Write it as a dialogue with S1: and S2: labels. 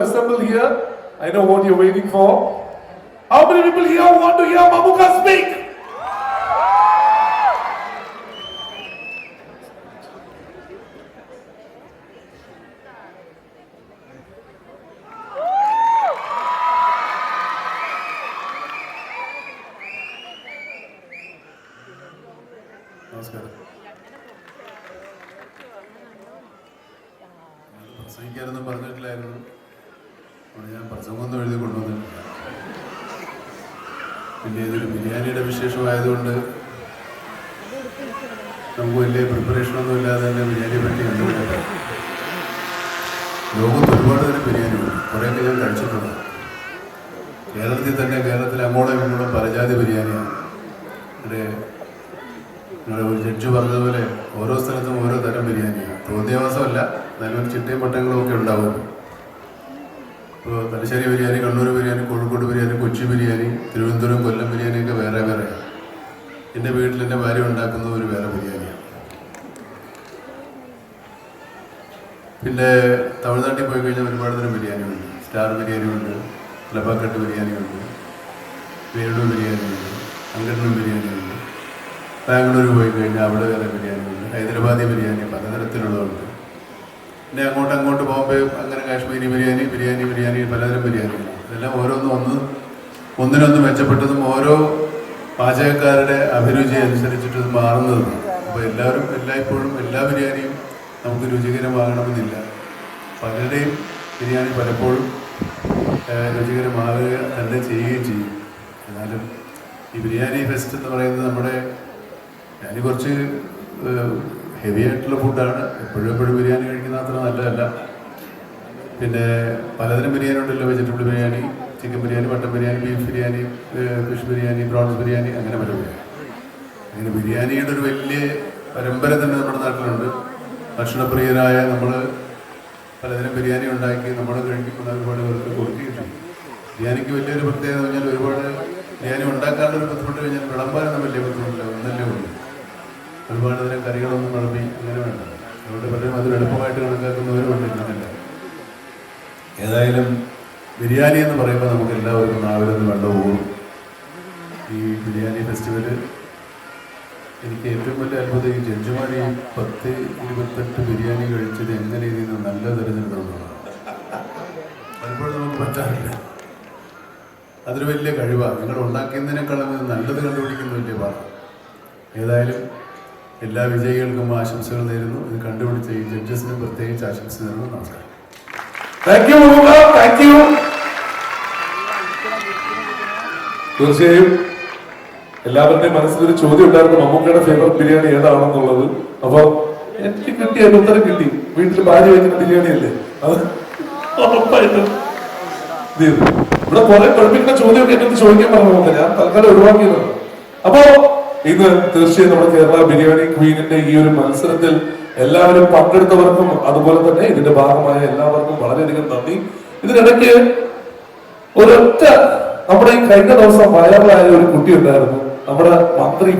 S1: assembled here. I know what you're waiting for. How many people here want to hear Mamuka speak?
S2: നമസ്കാരം പറഞ്ഞിട്ടില്ലായിരുന്നു ഞാൻ പ്രസംഗമൊന്നും എഴുതി കൊണ്ടുവന്നിട്ടില്ല. പിന്നെ ഇതൊരു ബിരിയാണിയുടെ വിശേഷമായതുകൊണ്ട് നമുക്ക് വലിയ പ്രിപ്പറേഷനൊന്നും ഇല്ലാതെ തന്നെ ബിരിയാണി പറ്റി കണ്ടുപിടിക്കാം ലോകത്ത് ഒരുപാട് തരം ബിരിയാണി ഉണ്ട് കുറേയൊക്കെ ഞാൻ കഴിച്ചിട്ടുണ്ട്. കേരളത്തിൽ തന്നെ കേരളത്തിൽ അങ്ങോളം ഇങ്ങോളം പരജാതി ബിരിയാണിയാണ്. ഇവിടെ നിങ്ങളുടെ ഒരു ജഡ്ജ് പറഞ്ഞതുപോലെ ഓരോ സ്ഥലത്തും ഓരോ തരം ബിരിയാണിയാണ്. തോന്നിയാവാസമല്ല നല്ലൊരു ചിട്ടയും പട്ടങ്ങളും ഒക്കെ ഉണ്ടാവുമല്ലോ. ഇപ്പോൾ തലശ്ശേരി ബിരിയാണി കണ്ണൂർ ബിരിയാണി കോഴിക്കോട് ബിരിയാണി കൊച്ചി ബിരിയാണി തിരുവനന്തപുരം കൊല്ലം ബിരിയാണിയൊക്കെ വേറെ വേറെയാണ് എന്റെ വീട്ടിൽ എന്റെ ഭാര്യ ഉണ്ടാക്കുന്ന ഒരു വേറെ ബിരിയാണിയാണ് പിന്നെ തമിഴ്നാട്ടിൽ പോയി കഴിഞ്ഞാൽ ഒരുപാട് തരം ബിരിയാണിയുണ്ട് സ്റ്റാർ ബിരിയാണിയുണ്ട് ലബാക്കട്ട് ബിരിയാണിയുണ്ട് വേണു ബിരിയാണിയുണ്ട് ബിരിയാണി ബിരിയാണിയുണ്ട്. ബാംഗ്ലൂർ പോയി കഴിഞ്ഞാൽ അവിടെ വേറെ ബിരിയാണിയുണ്ട് ഹൈദരാബാദി ബിരിയാണി പലതരത്തിലുള്ളതുണ്ട്. പിന്നെ അങ്ങോട്ട് അങ്ങോട്ട് ബോംബെ അങ്ങനെ കാശ്മീരി ബിരിയാണി ബിരിയാണി ബിരിയാണി പലതരം ബിരിയാണി. ഇതെല്ലാം ഓരോന്നും ഒന്ന് ഒന്നിനൊന്ന് മെച്ചപ്പെട്ടതും ഓരോ പാചകക്കാരുടെ അഭിരുചി അനുസരിച്ചിട്ട് മാറുന്നതും അപ്പോൾ എല്ലാവരും എല്ലായ്പ്പോഴും എല്ലാ ബിരിയാണിയും നമുക്ക് രുചികരമാകണമെന്നില്ല. പലരുടെയും ബിരിയാണി പലപ്പോഴും രുചികരമാവുക തന്നെ ചെയ്യുകയും ചെയ്യും. എന്നാലും ഈ ബിരിയാണി ഫെസ്റ്റ് എന്ന് പറയുന്നത് നമ്മുടെ ഞാൻ കുറച്ച് ഹെവി ആയിട്ടുള്ള ഫുഡാണ് എപ്പോഴും എപ്പോഴും ബിരിയാണി കഴിക്കുന്ന അത്ര നല്ലതല്ല. പിന്നെ പലതരം ബിരിയാണി ഉണ്ടല്ലോ vegetable biryani chicken biryani mutton biryani beef biryani fish biryani prawns biryani അങ്ങനെ പല ബിരിയാണി. അങ്ങനെ ബിരിയാണിയുടെ ഒരു വലിയ പരമ്പര തന്നെ നമ്മുടെ നാട്ടിലുണ്ട്. ഭക്ഷണപ്രിയരായ നമ്മൾ പലതരം ബിരിയാണി ഉണ്ടാക്കി നമ്മൾ കഴിക്കുന്ന ഒരുപാട് പേർക്ക് കൊടുക്കുകയും ബിരിയാണിക്ക് വലിയൊരു പ്രത്യേകത പറഞ്ഞാൽ ഒരുപാട് ബിരിയാണി ഉണ്ടാക്കാനുള്ള ഒരു ബുദ്ധിമുട്ട് കഴിഞ്ഞാൽ വിളമ്പാനൊന്നും വലിയ ബുദ്ധിമുട്ടില്ല. ഒന്നല്ലേ ഉള്ളൂ. ഒരുപാട് തരം കറികളൊന്നും വിളമ്പി അങ്ങനെ വേണ്ട. അതുകൊണ്ട് പലരും അതിൽ എളുപ്പമായിട്ട് കണക്കാക്കുന്നവരുമുണ്ട് ഇന്നല്ല ഏതായാലും ബിരിയാണി എന്ന് പറയുമ്പോൾ നമുക്ക് എല്ലാവർക്കും നാവിലൊന്ന് വെള്ളം പോകും ഈ ബിരിയാണി ഫെസ്റ്റിവൽ എനിക്ക് ഏറ്റവും വലിയ അത്ഭുതം ഈ ജഡ്ജിമാർ പത്ത് ഇരുപത്തെട്ട് ബിരിയാണി കഴിച്ചത് എങ്ങനെ ഇതിൽ നിന്ന് നല്ല തിരഞ്ഞെടുക്കുന്നതാണ് പലപ്പോഴും നമുക്ക് പറ്റാറില്ല. അതൊരു വലിയ കഴിവാണ് നിങ്ങൾ ഉണ്ടാക്കിയതിനേക്കാളും നല്ലത് കണ്ടുപിടിക്കുന്ന വലിയ പാടാണ് ഏതായാലും എല്ലാ വിജയികൾക്കും ആശംസകൾ നേരുന്നു. ഇത് കണ്ടുപിടിച്ച ഈ ജഡ്ജസിനും പ്രത്യേകിച്ച് ആശംസ നേരുന്നു. നമസ്കാരം.
S1: താങ്ക് യു താങ്ക് യു തീർച്ചയായും എല്ലാവരുടെയും മനസ്സിലൊരു ചോദ്യം ഉണ്ടായിരുന്നു. മമ്മൂക്കയുടെ ഫേവററ്റ് ബിരിയാണി ഏതാണെന്നുള്ളത്. അപ്പൊ എനിക്ക് കിട്ടിയ ഉത്തരം കിട്ടി. വീട്ടിൽ ഭാര്യ വയ്ക്കുന്ന ബിരിയാണി അല്ലേ? അത് ഇവിടെ കുറെ പഠിപ്പിക്കുന്ന ചോദ്യമൊക്കെ എന്നിട്ട് ചോദിക്കാൻ പറഞ്ഞു. ഞാൻ തൽക്കാലം ഒഴിവാക്കിയതാണ്. അപ്പോ ഇന്ന് തീർച്ചയായും നമ്മുടെ കേരള ബിരിയാണി ക്വീനിന്റെ ഈ ഒരു മത്സരത്തിൽ എല്ലാവരും പങ്കെടുത്തവർക്കും അതുപോലെ തന്നെ ഇതിന്റെ ഭാഗമായ എല്ലാവർക്കും വളരെയധികം നന്ദി. ഇതിനിടയ്ക്ക് ഒരൊറ്റ നമ്മുടെ ഈ കഴിഞ്ഞ ദിവസം വൈറലായ ഒരു കുട്ടി ഉണ്ടായിരുന്നു. നമ്മുടെ മന്ത്രി